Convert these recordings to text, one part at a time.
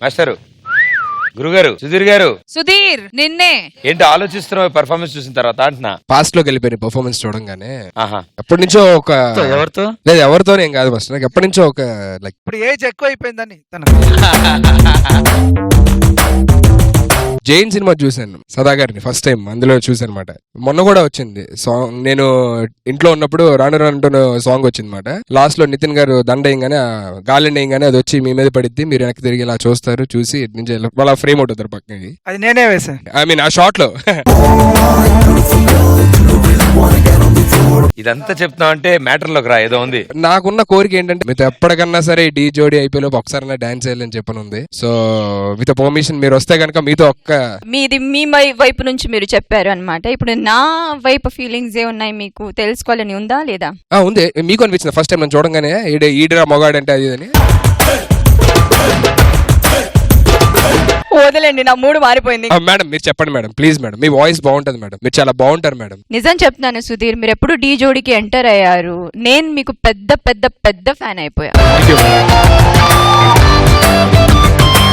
Master గురుగారు సుధీర్ గారు. సుధీర్ నిన్నే. ఏంటి ఆలోచిస్తున్నావు పర్ఫార్మెన్స్ చూసిన తర్వాత? అంటున్నా. పాస్ట్లోకి వెళ్ళిపోయిన పర్ఫార్మెన్స్ చూడంగానే ఆహా. ఎప్పటి నుంచో ఒక ఎవరితో? లేదు ఎవరితోనే ఏం కాదు ఫస్ట్ నాకు ఎప్పటి నుంచో ఒక లైక్ ఇప్పుడు ఏజ్ ఎక్కువ అయిపోయిందని తన జైన్ సినిమా చూశాను సదా గారిని ఫస్ట్ టైం అందులో చూసాను అనమాట మొన్న కూడా వచ్చింది. సాంగ్ నేను ఇంట్లో ఉన్నప్పుడు రాను రాను సాంగ్ వచ్చింది అనమాట లాస్ట్లో నితిన్ గారు దండ వేయగానే గాలి వేయగానే అది వచ్చి మీ మీద పడిద్ది మీరు వెనక్కి తిరిగి ఇలా చూస్తారు చూసి నుంచి వాళ్ళ ఫ్రేమ్ అవుతుంది పక్కకి. అది నేనే వేసాను ఐ మీన్ ఆ షార్ట్లో. ఇదంతా చెప్తున్నావు అంటే మ్యాటర్లోకి రా ఏదో ఉంది. నాకున్న కోరిక ఏంటంటే మీతో ఎప్పటికన్నా సరే డీ జోడీ అయిపోయి ఒకసారి డాన్స్ చేయాలని చెప్పని ఉంది. సో విత్ పర్మిషన్ మీరు వస్తే కనుక మీతో ఒక్క మీది మీ వైపు నుంచి మీరు చెప్పారు అన్నమాట. ఇప్పుడు నా వైపు ఫీలింగ్స్ ఏ ఉన్నాయి మీకు తెలుసుకోవాలని ఉందా లేదా? ఆ, ఉంది. మీకు అనిపించింది? ఫస్ట్ టైం నేను చూడంగానే ఈడ ఈడరా మొగాడంటే అది అని. వదలండి నా మూడు మారిపోయింది. మేడం మీరు చెప్పండి మేడం ప్లీజ్ మేడం మీ వాయిస్ బాగుంటది మేడం మీరు చాలా బాగుంటారు మేడం. నిజం చెప్తున్నాను సుధీర్ మీరు ఎప్పుడు డీ జోడికి ఎంటర్ అయ్యారు నేను మీకు పెద్ద పెద్ద పెద్ద ఫ్యాన్ అయిపోయా.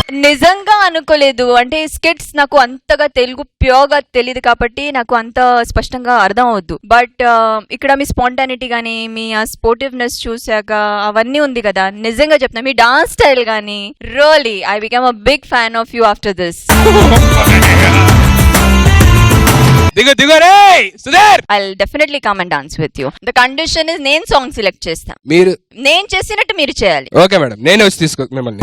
నిజంగా అనుకోలేదు. అంటే స్కిట్స్ నాకు అంతగా తెలుగు ప్యూర్గా తెలియదు కాబట్టి నాకు అంత స్పష్టంగా అర్థం అవద్దు బట్ ఇక్కడ మీ స్పాంటానిటీ కానీ మీ ఆ స్పోర్టివ్నెస్ చూశాక అవన్నీ ఉంది కదా. నిజంగా చెప్తున్నా మీ డాన్స్ స్టైల్ కానీ really I become a big fan of you after this దిగు దిగు రే Sudheer. I definitely come and dance with you the condition is నేను సాంగ్ సెలెక్ట్ చేస్తా. మీరు నేను చేసినట్టు మీరు చేయాలి. ఓకే మేడం నేనే వచ్చి తీసుకో మిమ్మల్ని.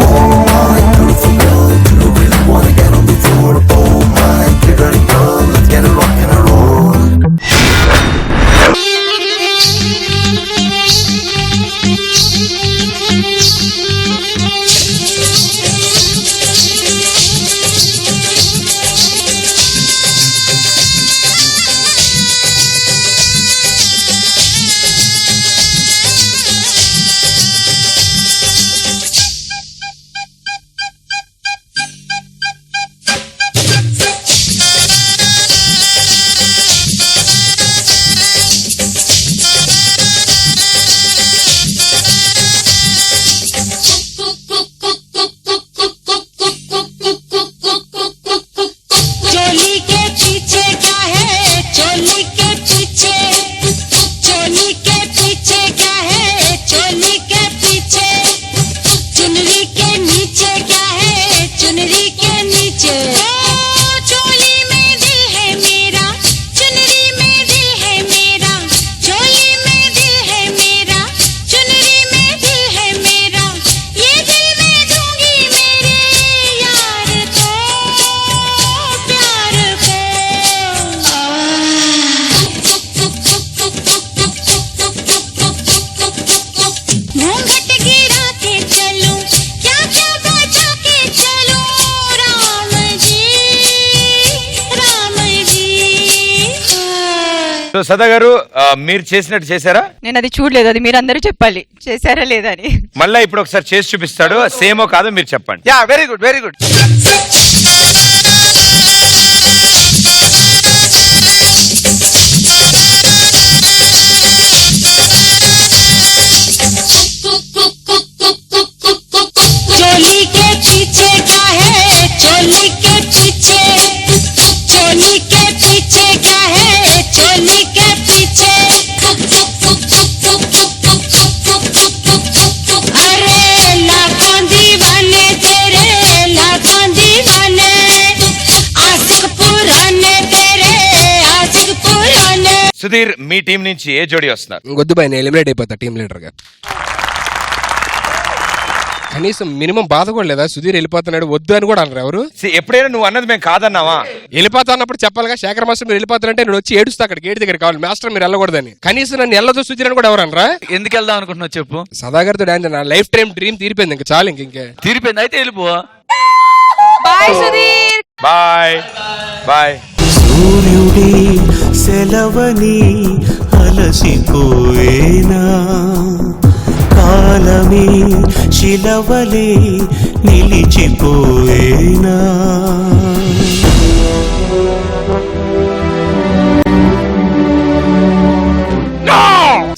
Rodríguez. సో సదా గారు ఆ, మీరు చేసినట్టు చేశారా నేను అది చూడలేదు అది మీరు అందరూ చెప్పాలి చేశారా లేదా అని మళ్ళీ ఇప్పుడు ఒకసారి చేసి చూపిస్తాడు సేమో కాదో మీరు చెప్పండి yeah very good very good चोली के पीछे क्या है चोली సుధీర్ మీ టీం నుంచి ఏ జోడి వస్తున్నారు? ఇంకొద్దు బాయ్ నేను ఎలిమినేట్ అయిపోతా టీం లీడర్గా కనీసం మినిమం బాధ కూడా లేదా? సుధీర్ వెళ్ళిపోతున్నాడు వద్దు అని కూడా అనరు ఎవరు? See, ఎప్పుడైనా నువ్వు అన్నది మేము కాదన్నావా? వెళ్ళిపోతా అన్నప్పుడు చెప్పాలిగా శేఖర్ మాస్టర్ మీరు వెళ్ళిపోతారంటే నేను వచ్చి ఏడుస్తా అక్కడ గేట్ దగ్గర కావాలి మాస్టర్ మీరు వెళ్ళకూడదని. కనీసం నన్ను వెళ్ళదు సుధీర్ అని కూడా ఎవరు అనరా? ఎందుకు వెళ్దాం అనుకుంటున్నావు చెప్పు. సదాగర్తో డాన్స్ నా లైఫ్ టైం డ్రీమ్ తీరిపోయింది ఇంకా చాలు ఇంక ఇంకే. తీరిపోయింది అయితే వెళ్ళిపో. బాయ్ సుధీర్. బాయ్. బాయ్. సూర్యుడే సెలవని అలసిపోయేనా? కాలమే శిలవలే నిలిచిపోయేనా?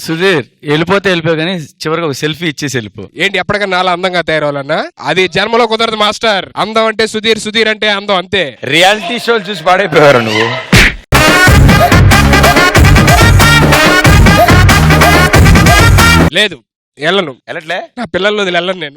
సుధీర్ వెళ్ళిపోతే వెళ్ళిపో కానీ చివరిగా ఒక సెల్ఫీ ఇచ్చేసి వెళ్ళిపో. ఏంటి ఎప్పటికన్నా నాలా అందంగా తయారవ్వాలన్నా? అది జన్మలో కుదరదు మాస్టర్. అందం అంటే సుధీర్ సుధీర్ అంటే అందం అంతే. రియాలిటీ షోలు చూసి పాడైపోయారు నువ్వు? లేదు వెళ్ళను. వెళ్ళట్లే? నా పిల్లలు వదిలి వెళ్ళను నేను.